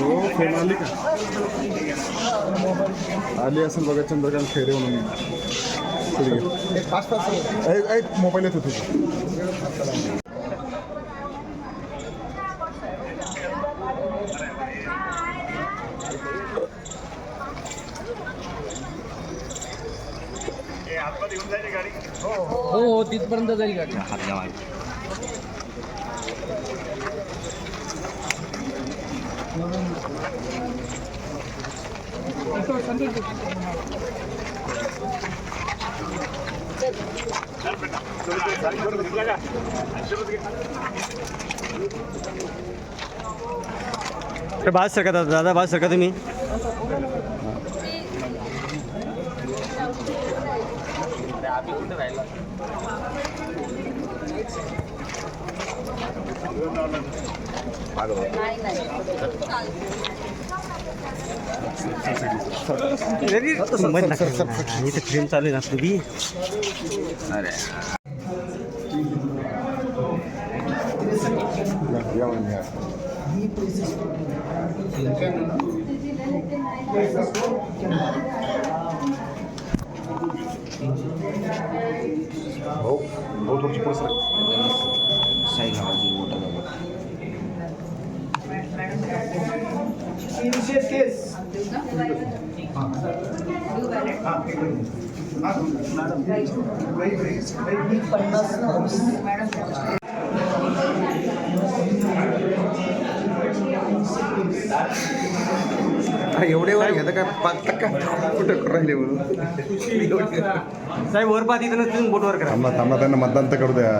हो फोन आली का आली असेल बघा चंद्रकांत खैरे म्हणून. एक मोबाईल येतो तुझा. हो हो तिथपर्यंत जाईल गाडी. तर बाद सरका दादा दादा बाद सरका तुम्ही. इथे फ्रेम चालू आहे ना तुझी या, या म्हणून या. भाऊ भाऊ थोडंसं पुढे सरक. एवढे वर घेता काय पाच टक्का कुठं राहिले म्हणून? साहेब वर पाहत इथं नसतील बोटवर करा. थांबा थांबा त्यांना मतदान तर करू द्या.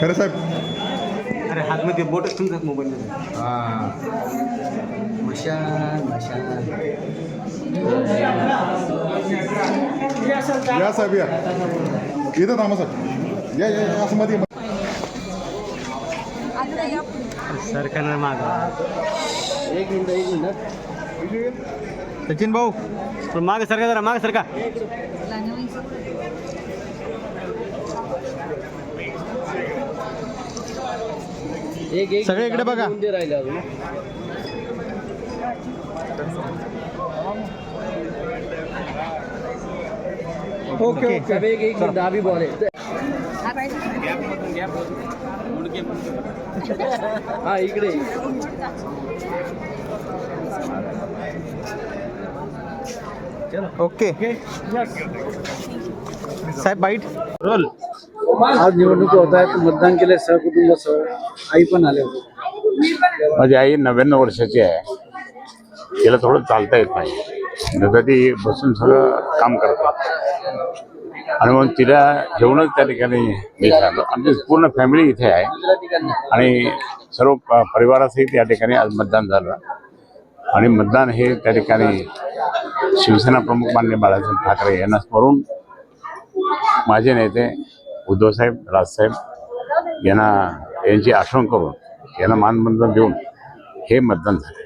खरं साहेब? अरे हातमध्ये बोटच तुमचाच मोबाईलमध्ये हा. या साहेब या. इथं थांबा साहेब. या या या, असं मध्ये. सरकारनं माग. एक मिनिट एक मिनिट. सचिन भाऊ पण माग सरका जरा माग सरका. एक एक सगळे इकडे बघा. राहिले अजून? Okay okay. एक मिनिट अभी बॉल. आहे हा इकडे. ओके. साहेब बाईट. रोल. आज निवडणूक होत आहेत मतदान केले सहकुटुंबासह आई पण आले होते. माझी आई नव्याण्णव वर्षाची आहे. तिला थोडं चालता येत नाही. नंतर ती बसून सगळं काम करतात आणि मग तिला घेऊनच त्या ठिकाणी मी झालो. आमची पूर्ण फॅमिली इथे आहे. आणि सर्व प- परिवारासहित या ठिकाणी आज मतदान झालं. आणि मतदान हे त्या ठिकाणी शिवसेना प्रमुख मान्य बाळासाहेब ठाकरे यांना स्मरून माझे नेते उद्धवसाहेब राजसाहेब यांना यांची आठवण करून यांना मानबंधन देऊन हे मतदान झाले.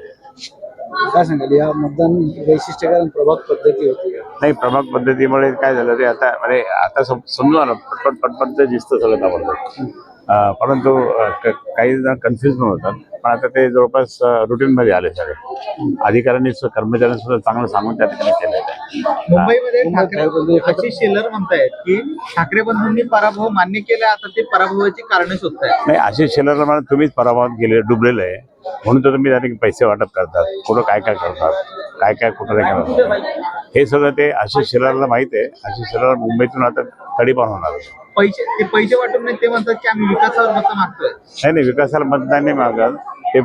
काय सांगाल? या मतदान वैशिष्ट्य कारण प्रभाग पद्धती होती नाही प्रभाग पद्धतीमुळे काय झालं ते आता? म्हणजे आता सम- समजू आलं पटपट पटपट ते दिसतं सगळं ताबडतोब अं, परंतु अं, क- काही जण कन्फ्युज पण होतात. पण आता ते जवळपास रुटीन मध्ये आले सगळे. अधिकाऱ्यांनी सु- कर्मचाऱ्यांनी सुद्धा चांगलं सांगून त्या ठिकाणी आहे मुंबईमध्ये ठाकरे अशी शेलर म्हणतायत की ठाकरे बंधूंनी पराभव मान्य केला आता ते पराभवाची कारणे शोधतायत. नाही असे शेलर मला तुम्हीच पराभवात गेले डुबलेले आहे. म्हणून तर तुम्ही त्या ठिकाणी पैसे वाटप करतात. कुठं काय काय करतात? काय काय कुठं काय करतात हे सगळं ते असे शेलरला माहीत आहे. असे शेलर मुंबईतून आता तडीपार होणार पैसे ते पैसे वाटून नाही ते म्हणतात की आम्ही विकासावर मतं मागतोय. नाही नाही विकासाला मतदान नाही मागत. ते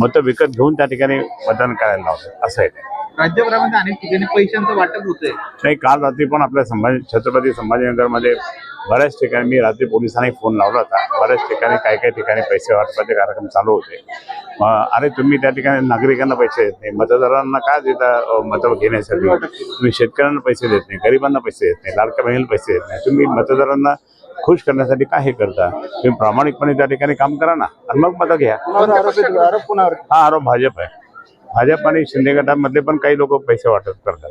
मतं विकत घेऊन त्या ठिकाणी मतदान करायला लावतात. असं आहे ते. राज्यभरामध्ये अनेक ठिकाणी पैशांचं वाटप होतंय. नाही काल रात्री पण आपल्या संभाजी छत्रपती संभाजीनगरमध्ये बऱ्याच ठिकाणी मी रात्री पोलिसांनाही फोन लावला होता. बऱ्याच ठिकाणी काही काही ठिकाणी पैसे वाटपाचे कार्यक्रम चालू होते. अरे तुम्ही त्या ठिकाणी नागरिकांना पैसे देत नाही. मतदारांना का देता मतं घेण्यासाठी? तुम्ही शेतकऱ्यांना पैसे देत नाही गरिबांना पैसे देत नाही लाडक्या बहिणीला पैसे देत नाही. तुम्ही मतदारांना खुश करण्यासाठी काय हे करता? तुम्ही प्रामाणिकपणे त्या ठिकाणी काम करा ना. आणि मग मतं घ्या. हा आरोप भाजप आहे. भाजप आणि शिंदे गटामधले पण काही लोक पैसे वाटप करतात.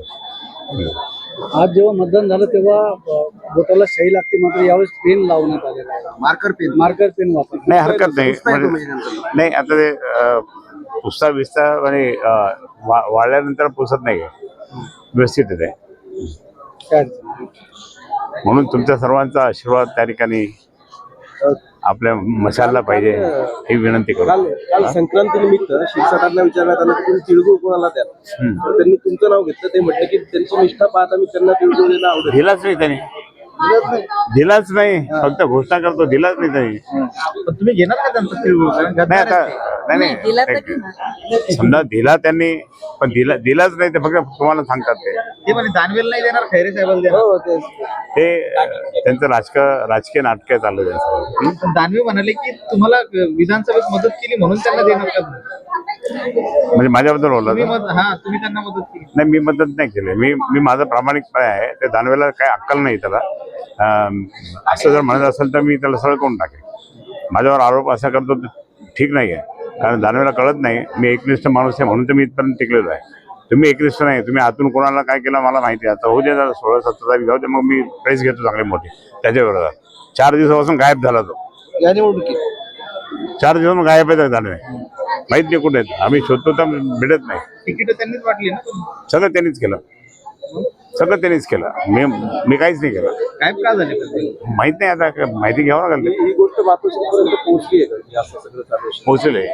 आज जेव्हा मतदान झालं तेव्हा बोटाला शाई लागते मात्र यावेळेस पेन लावण्यात आलेला आहे. Marker pen. मार्कर पेन वापर नाही हरकत नाही. म्हणजे-. नाही आता ते पुसता बिसता आणि अं, वा- वाळल्यानंतर पुसत नाही व्यवस्थित आहे. म्हणून तुमच्या सर्वांचा आशीर्वाद त्या ठिकाणी. आपल्या मशालला पाहिजे ही विनंती करू. काल काल संक्रांती निमित्त शिरसाटांना विचारण्यात आलं की तुम्ही तिळगुळ कोणाला द्या. तर त्यांनी तुमचं नाव घेतलं ते म्हटलं की त्यांची निष्ठा पाहता मी त्यांना तिळगुळ देणं आवडेल. दिलाच नाही त्याने. दिलाच नाही. फक्त घोषणा करतो दिलाच नाही त्याने. पण तुम्ही घेणार का त्यांचं तिळगुळ? कारण नाही आता नाही दिला तर नाही समजा दिला त्यांनी पण दिला दिलाच नाही ते फक्त तुम्हाला सांगतात ते. ते दानवेल नाही देणार खैरे साहेबाला देणार. हो ते ते अं, त्यांचं राजक राजकीय नाटक चालू आहे. त्यांचं. पण दानवे म्हणाले की तुम्हाला विधानसभेत मदत केली म्हणून त्यांना देणार का? म्हणजे माझ्याबद्दल बोलला तुम्ही का? मत हा तुम्ही त्यांना मदत केली. नाही मी मदत नाही केली. मी मी माझं प्रामाणिकपणे आहे. ते दानवेला काय अक्कल नाही त्याला. अं, असं जर म्हणत असेल तर मी त्याला सरळ करून टाकेन. माझ्यावर आरोप असा करतो ते ठीक नाही आहे कारण दानवेला कळत नाही मी एकनिष्ठ माणूस आहे म्हणून तर मी इथपर्यंत टिकलेलो आहे. तुम्ही एकनिष्ठ नाही तुम्ही आतून कोणाला काय केलं मला माहिती आहे. आता होऊ दे जरा सोळा सतरा तारीख जाऊ दे मग मी प्रेस घेतो चांगली मोठी. त्याच्या विरोधात चार दिवसापासून गायब झाला तो. या निवडणुकीत. चार दिवस गायब आहे दानवे माहीत नाही कुठे आहेत आम्ही शोधतो तर भेटत नाही. तिकीट त्यांनीच वाटली ना. सगळं त्यांनीच केलं. सगळं त्यांनीच केलं. मी मी काहीच नाही केलं. गायब का झाले? माहीत नाही आता काय माहिती घ्यावं लागेल. ही गोष्ट पोहोचली? पोहोचले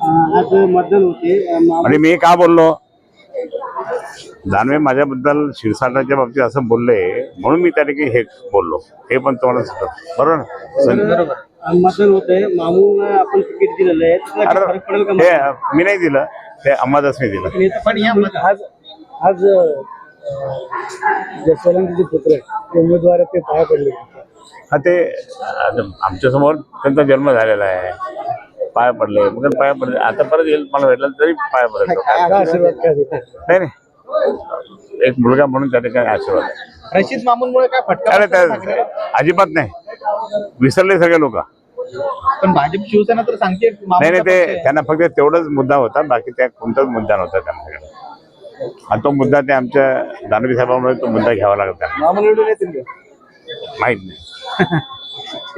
आज मतदान होते. आणि मी का बोललो? दानवे माझ्याबद्दल शिरसाटाच्या बाबतीत असं बोलले म्हणून मी त्या ठिकाणी हे बोललो. हे पण तुम्हाला सांगतो. बरोबर ना? मतदान होतंय मामून आपण तिकीट दिलेलं आहे. त्याचा काही फरक पडेल का अरे हे मी नाही दिलं. ते अंबादासने दिलं. पण या मत- आज आज जसवंतचे पुत्र आहेत, ते उमेदवार आहेत ते पाया पडले. हा ते आता आमच्यासमोर त्यांचा जन्म झालेला आहे. पाय पडले. मग पाय पडले. आता परत येईल मला भेटलं तरी पाय पडेल तो. काय आशीर्वाद काय देतात नाही नाही. एक मुलगा म्हणून त्या ठिकाणी आशीर्वाद आहे? रशीद मामूनमुळे काय फटका अरे बसला ठाकरे? त्या अजिबात नाही. विसरले सगळे लोक. पण भाजप शिवसेना तर सांगते नाही नाही ते. त्यांना फक्त तेवढाच मुद्दा होता बाकी त्या कोणताच मुद्दा नव्हता त्यांना आणि तो मुद्दा ते आमच्या दानवी साहेबांमुळे तो मुद्दा घ्यावा लागला त्यांना. मामा निवडून येतील का? माहीत नाही.